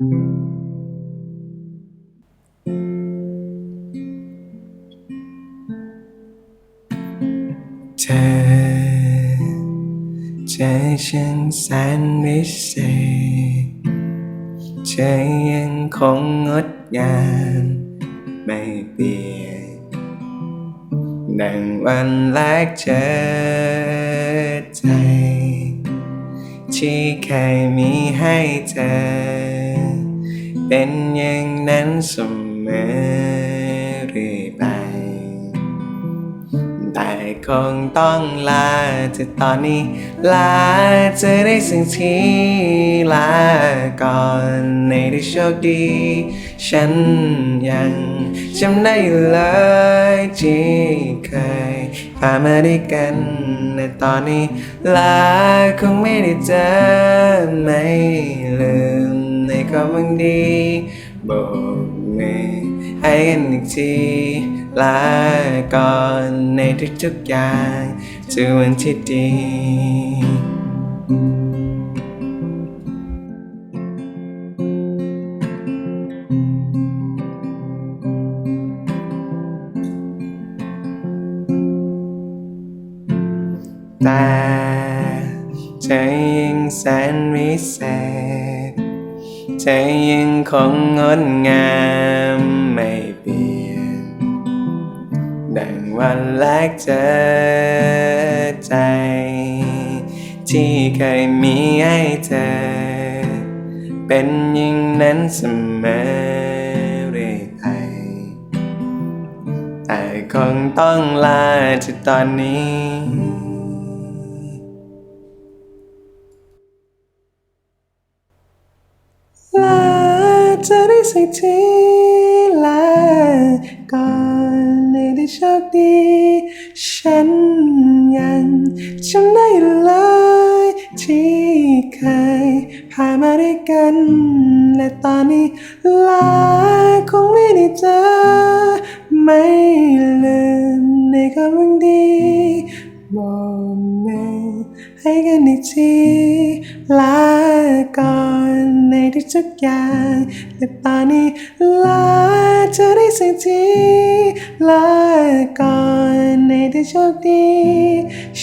เธอเธอช่างแสนวิเศษเธอยังคงงดงามไม่เปลี่ยนดังวันแรกเจอใจ ที่เคยมีให้เธอ เป็นอย่างนั้นเสมอเรื่อยไป แต่คงต้องลาเธอตอนนี้ ลาเธอได้สิ่งที่ลาก่อนในที่โชคดี ฉันยังจำได้เลยที่เคยผ่ามาด้วยกันในตอนนี้ ลาคงไม่ได้เจอไม่ลืม ในความหวังดีโบกมือให้กันอีกทีลาก่อน ในทุกๆอย่างถึงวันที่ดีแต่เธอยังแสนวิเศษเธองคงงดงามไม่เปลี่ยน ดังวันแรกเจอใจ ที่เคยมีให้เธอ เป็นอย่างนั้นเสมอเรื่อยไปแต่คงต้องลาเธอตอนนี้ สักทีลาก่อนในที่โชคดี ฉันยังจำได้เลยที่เคยผ่านมาด้วยกันและตอนนี้ลาคงไม่ได้เจอ ไม่ลืมในความหวังดีบอกมือให้กันอีกทีลาก่อน ในทุกอย่างแต่ตอนนี้ลาจะได้สักทีลาก่อนในที่โชคดี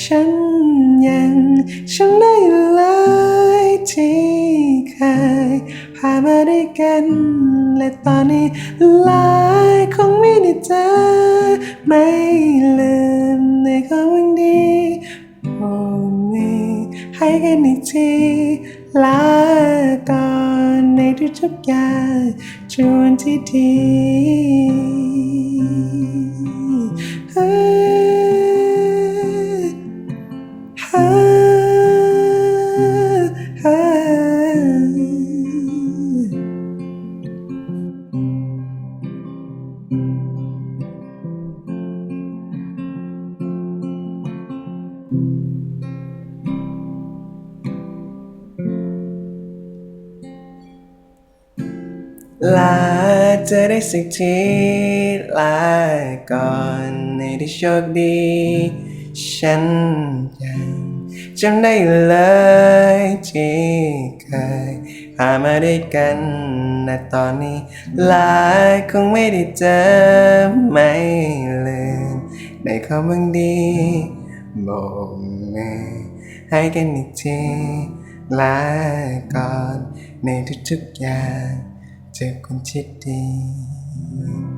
ฉันยังจำได้เลยที่เคยผ่านมาด้วยกัน และตอนนี้ลาคงไม่ได้เจอไม่ลืมในความหวังดีโอ้มีให้กันอีกทีลา อนในทุกอย่างจวนที่ดี ลาจะได้สักทีลาก่อนในที่โชคดี ฉันยังจำได้เลยที่เคยผ่ามาด้วยกันแต่ตอนนี้ลาคงไม่ได้เจอไม่ลืมในความหวังดีโบกมือให้กันอีกทีลาก่อนในทุกๆอย่าง Check and check, check.